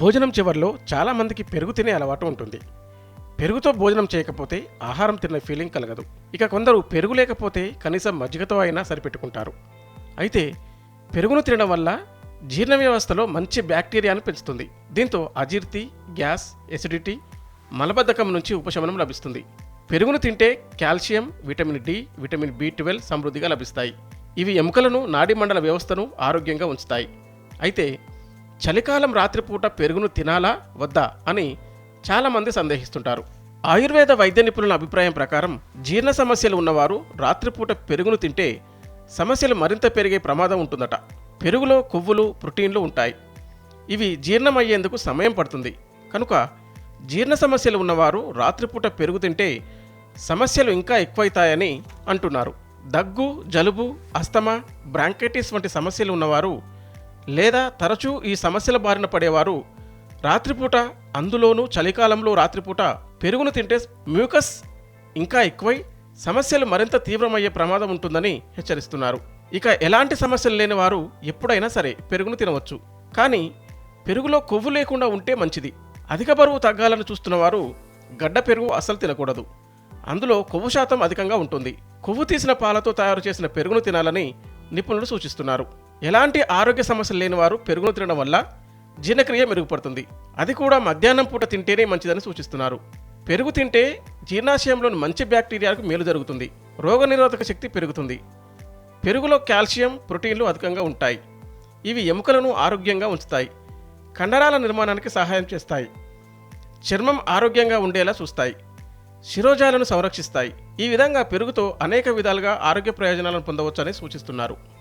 భోజనం చివరిలో చాలామందికి పెరుగు తినే అలవాటు ఉంటుంది. పెరుగుతో భోజనం చేయకపోతే ఆహారం తిన్న ఫీలింగ్ కలగదు. ఇక కొందరు పెరుగు లేకపోతే కనీసం మజ్జిగతో అయినా సరిపెట్టుకుంటారు. అయితే పెరుగును తినడం వల్ల జీర్ణ వ్యవస్థలో మంచి బ్యాక్టీరియాను పెంచుతుంది. దీంతో అజీర్తి గ్యాస్ ఎసిడిటీ మలబద్ధకం నుంచి ఉపశమనం లభిస్తుంది. పెరుగును తింటే calcium vitamin D vitamin B twelve సమృద్ధిగా లభిస్తాయి. ఇవి ఎముకలను నాడీమండల వ్యవస్థను ఆరోగ్యంగా ఉంచుతాయి. అయితే చలికాలం రాత్రిపూట పెరుగును తినాలా వద్దా అని చాలామంది సందేహిస్తుంటారు. ఆయుర్వేద వైద్య నిపుణుల అభిప్రాయం ప్రకారం జీర్ణ సమస్యలు ఉన్నవారు రాత్రిపూట పెరుగును తింటే సమస్యలు మరింత పెరిగే ప్రమాదం ఉంటుందట. పెరుగులో కొవ్వులు ప్రోటీన్లు ఉంటాయి. ఇవి జీర్ణమయ్యేందుకు సమయం పడుతుంది. కనుక జీర్ణ సమస్యలు ఉన్నవారు రాత్రిపూట పెరుగు తింటే సమస్యలు ఇంకా ఎక్కువైతాయని అంటున్నారు. దగ్గు జలుబు అస్తమా బ్రాంకైటిస్ వంటి సమస్యలు ఉన్నవారు లేదా తరచూ ఈ సమస్యల బారిన పడేవారు. రాత్రిపూట అందులోనూ చలికాలంలో రాత్రిపూట పెరుగును తింటే మ్యూకస్ ఇంకా ఎక్కువై సమస్యలు మరింత తీవ్రమయ్యే ప్రమాదం ఉంటుందని హెచ్చరిస్తున్నారు. ఇక ఎలాంటి సమస్యలు లేని వారు ఎప్పుడైనా సరే పెరుగును తినవచ్చు. కానీ పెరుగులో కొవ్వు లేకుండా ఉంటే మంచిది. అధిక బరువు తగ్గాలని చూస్తున్న వారు గడ్డ పెరుగు అసలు తినకూడదు. అందులో కొవ్వు శాతం అధికంగా ఉంటుంది. కొవ్వు తీసిన పాలతో తయారు చేసిన పెరుగును తినాలని నిపుణులు సూచిస్తున్నారు. ఎలాంటి ఆరోగ్య సమస్యలు లేని వారు పెరుగును తినడం వల్ల జీర్ణక్రియ మెరుగుపడుతుంది. అది కూడా మధ్యాహ్నం పూట తింటేనే మంచిదని సూచిస్తున్నారు. పెరుగు తింటే జీర్ణాశయంలోని మంచి బ్యాక్టీరియాలకు మేలు జరుగుతుంది. రోగనిరోధక శక్తి పెరుగుతుంది. పెరుగులో కాల్షియం ప్రోటీన్లు అధికంగా ఉంటాయి. ఇవి ఎముకలను ఆరోగ్యంగా ఉంచుతాయి. కండరాల నిర్మాణానికి సహాయం చేస్తాయి. చర్మం ఆరోగ్యంగా ఉండేలా చూస్తాయి. శిరోజాలను సంరక్షిస్తాయి. ఈ విధంగా పెరుగుతో అనేక విధాలుగా ఆరోగ్య ప్రయోజనాలను పొందవచ్చని సూచిస్తున్నారు.